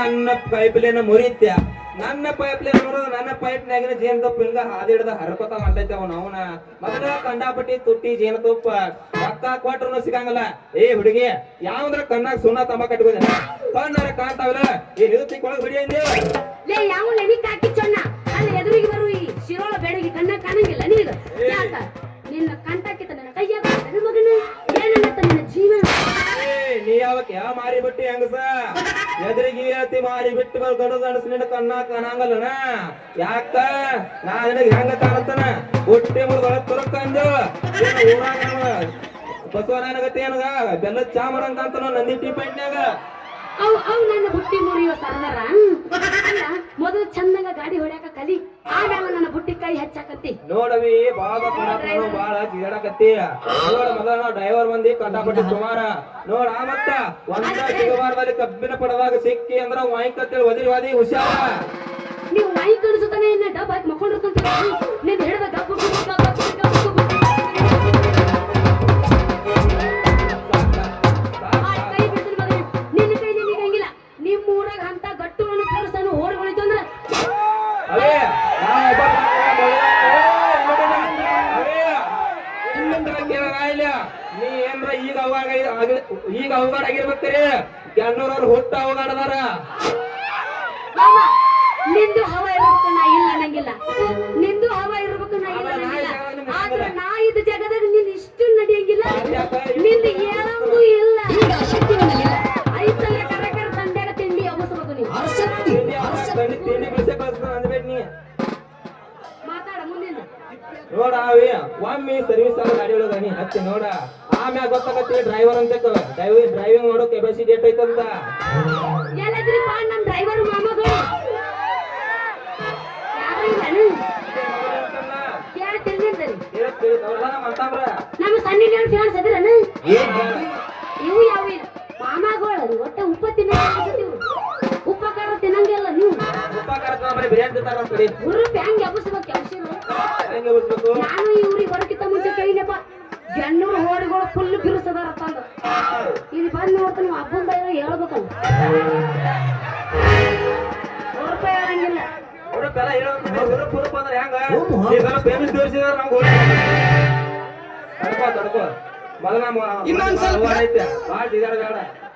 ನನ್ನ ಪೈಪ್ಲೇನ ಮುರಿತ್ಯ. ನನ್ನ ಪೈಪ್ಲೇನ್ ಮುರಿದ ನನ್ನ ಪೈಪ್ನ್ಯಾಗಿನ ಜೇನುತುಪ್ಪ ಹಿಂಗ ಹಾದಿ ಹಿಡ್ದ ಹರ್ಕೋತ ಮಾಡ್ತೈತೆ ಅವನ ಅವನ. ಮಗನ ಕಂಡಾಪಟ್ಟಿ ತುಟ್ಟಿ ಜೇನುತುಪ್ಪ. ರೊಕ್ಕ ಕೊಟ್ರು ಸಿಗಂಗಲ್ಲ. ಏ ಹುಡುಗಿ, ಯಾವಂದ್ರ ಕಣ್ಣಾಗ ಸುಣ್ಣ ತಂಬ ಕಟ್ಕೋದ ಕಣ್ಣಾರ ಕಾಣ್ತಾವಲ್ಲ. ಏನ್ ಇದು ತಿಕ್ಕೊಳಗ್ ಯಾವ ಮಾರಿ ಬಿಟ್ಟಿ ಹೆಂಗಸ? ಅತಿ ಬಿಟ್ಟು ನಿನ್ನ ಕಣ್ಣ ಕಾಣಂಗಲ್ಲನ? ಯಾಕ? ನಾ ನಿನಗೆ ಹೆಂಗ ಕಾಣತ್ತನ? ಹೊಟ್ಟೆ ಮುರಿದ ಊರಾಗ ಬಸವನಾನಗತಿ ಏನಗ ಬೆಲ್ಲದ ಚಾ ಮಾಡಂಗ ಕಾಣ್ತಾನ ನಂದಿ ಟೀ ಅಲ್ಲ, ಮೊದಲು ಚಂದಂಗ ಗಾಡಿ ಹೊಡ್ಯಾಕ ಕಲಿ, ಆಮೇಲೆ ಕೈ ಹಚ್ಚಾಕತ್ತಿ. ನೋಡವಿ ಬಾಳ ಕೊಡಾಕ ಬಾಳ ಜಿಗಾಡಕತ್ತಿ. ನೋಡ ಮೊದಲ ಡ್ರೈವರ್ ಮಂದಿ ಕಂಡಾಪಟ್ಟಿ ಸುಮಾರ. ನೋಡ ಆ ಮತ್ತ ಒಂದ ಸಿಗಬಾರ್ದಲ್ಲಿ ಕಬ್ಬಿನ ಪಡದಾಗ ಸಿಕ್ಕಿ ಅಂದ್ರ ವಾಯ್ಕತ್ತೇಳಿ ಒದಿರಿ ವಾದಿ ಹುಷಾರ. ನೀವು ವಾಯಿ ಕಡಿಸುತ್ತಾನೆ ಇನ್ನ ಡಬ್ ಹಾಕಿ ಮಕ್ಕೊಂಡಿರ್ತಂತ ನಿನ್ ಹಿಡ್ದ ಗಪ್ಪು ಏನ್ರ ಈಗ ಅವಾಗ ಈಗ ಅವಗಾಡ ಆಗಿರ್ಬೇಕ್ರಿ. ಕೆನ್ನೂರವ್ರು ಹುಟ್ಟ ಅವಗಾಡದಾರ ಮಾಮ ನಿಂದು ಹವ ಇರ್ಬೇಕು ನಾ ಇಲ್ಲ ನಂಗಿಲ್ಲ ನಿಂದು ಹವ ಇರ್ಬೇಕು ನಾ ಇಲ್ಲ ನಂಗಿಲ್ಲ ಆದ್ರೆ ನಾ ಜಾಗದಾಗ ನಿನ್ ಇಷ್ಟು ನಡೆಯಂಗಿಲ್ಲ. ನಿಂದ ಏನಂಗೂ ಇಲ್ಲ. ಐತಲ್ಲ ಕರೆ ಕರೆ ತಂಡ್ಯಾಗ ತಿಂಡಿ ನೀವು ಅವ್ರ ನೀ. ಮಾತಾಡ ಮುಂದಿನ ನೋಡ ಒಮ್ಮೆ ಸರ್ವಿಸ್ ಗಾಡಿ ಒಳಗ ನೀ ಹಚ್ಚಿ ನೋಡ. ಆಮ್ಯಾಗ ಗೊತ್ತಾಗತ್ತೆ ಡ್ರೈವರ್ ಅಂತ ಡ್ರೈವಿಂಗ್ ಡ್ರೈವಿಂಗ್ ಮಾಡೋ ಕೆಪಾಸಿಟಿ ಎಷ್ಟೈತಂತ. ಐತಂತ ಪಾ ನಮ್ ಡ್ರೈವರ್ ಮಾಮಗಳು. ನಮ್ಮ ಸಣ್ಣ ಫ್ಯಾನ್ಸ್ ಅದಿರನು ಇವು ಯಾವ ಮಾಮಗಳು ಒಟ್ಟ ಉಪ್ಪ ತಿನ್ನಂಗಿಲ್ಲ ಉಪ್ಪ ಖಾರ ತಿನ್ನಂಗಿಲ್ಲ ನೀವು. ಗುರು ಬ್ಯಾಂಗ್ ಎಬ್ಬಿಸ್ಬೇಕು ಕೆಲಸ ನಾನು ಇವ್ರಿಗೆ ಬರಕಿಂತ ಮುಂಚೆ ಕೈನಪ್ಪ ಜನ್ನೂರು ಹೋರಿಗಳು ಫುಲ್ ಬಿರುಸದಾರ ತಂದು ಇಲ್ಲಿ ಬಂದು ನೋಡ್ತಾನೆ ನೀವು ಹಬ್ಬದ ಹೇಳ್ಬೇಕಲ್ಲ. ನೂರು ರೂಪಾಯಿ ಇನ್ನೊಂದ್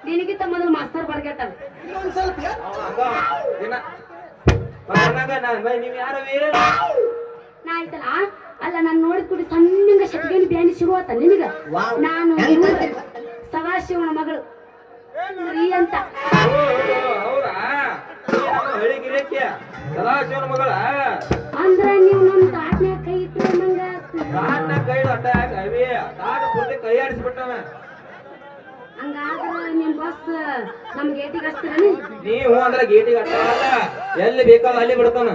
ನಿನಗಿಂತ ಮೊದಲು ಮಾಸ್ತರ್ ಬರ್ಗೆಟ್ಟಾರ. ನೀವ್ ಯಾರವೇ ನಾ ಆಯ್ತಲ್ಲ ಅಲ್ಲ ನಾನು ನೋಡಿದ ಕೂಡಿ ಸಣ್ಣ ಶಟ್ಗೇನಿ ಬ್ಯಾನಿ ಆತ ನಿನಗ? ನಾನು ಸದಾಶಿವನ ಮಗಳು. ರೀ ಅಂತ. ಸದಾಶಿವನ ಮಗಳ? ಅಂದ್ರ ನೀವು ನಮ್ಮ ತಾಟ್ನ ಕೈ ನಂಗ ಕಾಟ್ನ ಕೈ ಅಡ್ಡ ಅವಿ ಕಾಟ ಪೂರ್ತಿ ಕೈ ಆಡಿಸ್ಬಿಟ್ಟವ. ಹಂಗಾದ್ರ ನಿಮ್ ಬಸ್ ನಮ್ ಗೇಟಿಗೆ ಹಚ್ತೀರನಿ? ನೀವು ಅಂದ್ರೆ ಗೇಟಿಗೆ ಎಲ್ಲಿ ಬೇಕಾದ ಅಲ್ಲಿ ಬಿಡ್ತಾನ.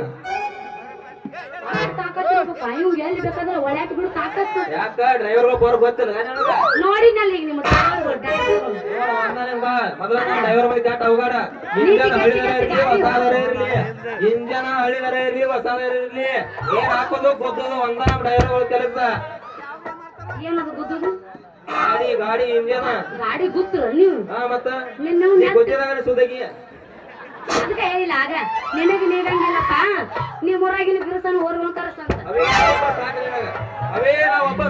ತಾಕತ್ ಇರ್ಬೇಕು ಇವ್ ಎಲ್ಲಿ ಬೇಕಾದ್ರೆ ಒಳ್ಯಾಕ ಬಿಡು ತಾಕತ್ ಯಾಕ ಡ್ರೈವರ್ ಬರ್ ಗೊತ್ತಿಲ್ಲ ನನಗ ನೋಡಿ ನಲ್ಲಿ ಈಗ ನಿಮ್ಮ ಮೊದಲ ಡ್ರೈವರ್ ಬಗ್ಗೆ ಚಾಟ ಅವಗಾಡ ಇಂಜನ್ ಹಳಿದರ ಇರ್ಲಿ ಹೊಸಾದರ ಇರ್ಲಿ. ಇಂಜನ ಹಳಿದರ ಇರ್ಲಿ ಹೊಸಾದರ ಇರ್ಲಿ. ಏನ್ ಹಾಕೋದು ಗೊತ್ತದು ಒಂದ ನಮ್ ಡ್ರೈವರ್ಗಳ ಕೆಲಸ. ಏನದು ಗಾಡಿ ಗಾಡಿ ಇಂಜನ ಗಾಡಿ ಗುತ್ತರು ನೀವು? ಹಾ ಮತ್ತ? ನಿನ್ನ ನೀ ಗೊತ್ತಿದಾಗ ಸುದಗಿ ಅದಕ್ಕೆ ಹೇಳಿಲ್ಲ ಆಗ. ನಿನಗೆ ನೀರಂಗಿಲ್ಲಪ್ಪ ನೀವ್ ಊರಾಗಿನ ಬಿರುಸನ ಓರ್ಗಳು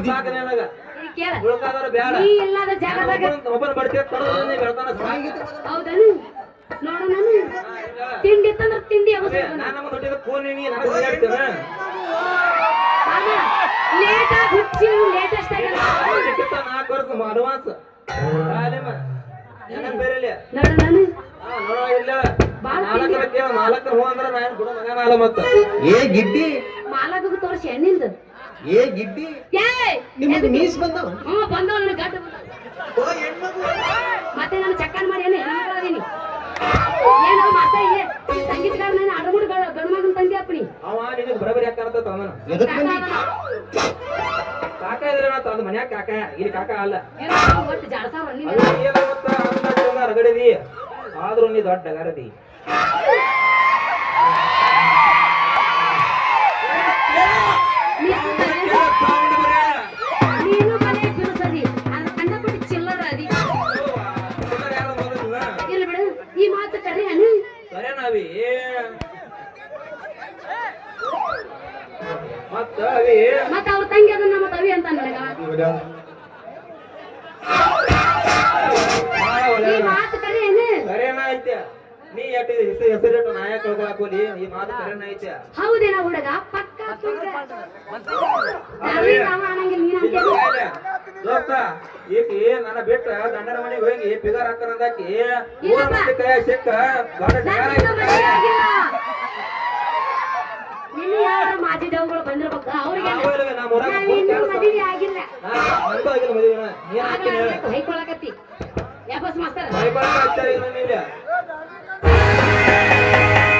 ಸಾಕು ನಿನಗ. ಈಗ ಕೇಳ. ಉಳ್ಕಾದವ್ರ ಬ್ಯಾಡ. ನೀ ಇಲ್ಲದ ಜಾಗದಾಗ ಒಬ್ಬನ ನೀ ಬೆಳ್ತಾನ ಸಾಕು. ಹೌದನು ನೋಡು ನಾನು. ತಿಂಡಿ ತಂದ್ರ ತಿಂಡಿ ಅವಸರ ನಾನು ನಮ್ಮ ಫೋನ್ ನೀ ನನಗೆ ಹೇಳ್ತೇನೆ ಲೇಟ್ ಆಗಿ ಹುಚ್ಚಿ ಲೇಟೆಸ್ಟ್ ಆಗಿ ನಾಲ್ಕು ವರ್ಷ ಅಡ್ವಾನ್ಸ್ ಏ ಗಿಡ್ಡಿ. ಮಾಲಗದು ತೋರಿಸಿ ಹೆಣ್ಣಿಂದ ಏ ಗಿಡ್ಡಿ? ನಿಮ್ಮದು ಮೀಸ್ ಬಂದವ? ಹ್ಞೂ ಬಂದವ ನನಗೆ ಗಡ್ಡ ಓ ಹೆಣ್ಮಗು. ಮತ್ತೆ ನಾನು ಚಕ್ಕನ್ ಮಾಡಿ ಏನು ಹೆಣ್ಮಗಳದೀನಿ ಏನೋ ಮಾತಾ ಇದೆ. ಈ ಸಂಗೀತಗಾರನ ಅಡಗುಡು ಗಂಡು ಮಗನ ತಂದೆ ಅಪ್ಪನಿ ಅವ ನಿನಗೆ ಬರಬರಿ ಯಾಕಂತ ತಂದನ ಎದಕ್ ಬಂದಿ? ಕಾಕ ಇದ್ರೆ ನಾ ತಂದ ಮನ್ಯಾಗ ಕಾಕ ಇಲ್ಲಿ ಕಾಕ ಅಲ್ಲ. ಒಟ್ಟು ಜಾಡ್ಸಾವ ನೀನು ಅಂತ ರಗಡಿದಿ. ಆದ್ರೂ ನೀ ದೊಡ್ಡ ಗರದಿ. ಸರಿ ನಾವಿ. ಮತ್ತ ಅವಿ. ಮತ್ತ ಅವ್ರ ತಂಗಿ ಅದನ್ನ ನಮ್ಮ ಅವಿ ಅಂತ ನನಗ. ನೀ ಎಟ್ಟಿ ಹೆಸರು ನಾಯ ಹೋಲಿ ಈ ಮಾತು ಕರೆನ ಐತೆ? ಹೌದೇನ ಹುಡುಗ? ಪಕ್ಕ ತುಂಗ. ಯಾರಿಗೂ ಅವ ಅನ್ನಂಗಿಲ್ಲ ನೀನ್ ಅಂತೇಳಿ. ದೋಸ್ತ ಈಕಿ ನನ್ನ ಬಿಟ್ಟ ಗಂಡನ ಮನೆಗೆ ಹೋಗಿ ಪಿಗರ್ ಹಾಕರ್ ಅಂದಾಕಿ ಊರ ಇಲ್ಲಪ್ಪ. ಮಂದಿ ಕೈ ಸಿಕ್ಕ ಬಂದಿರ್ಬೇಕು? ಅವ್ರಿಗೆ. ಮದುವೆ ಆಗಿಲ್ಲ. ಹೊಯ್ಕೊಳಕತ್ತಿ ಯಾಪಸ್ ಮಾಸ್ತರ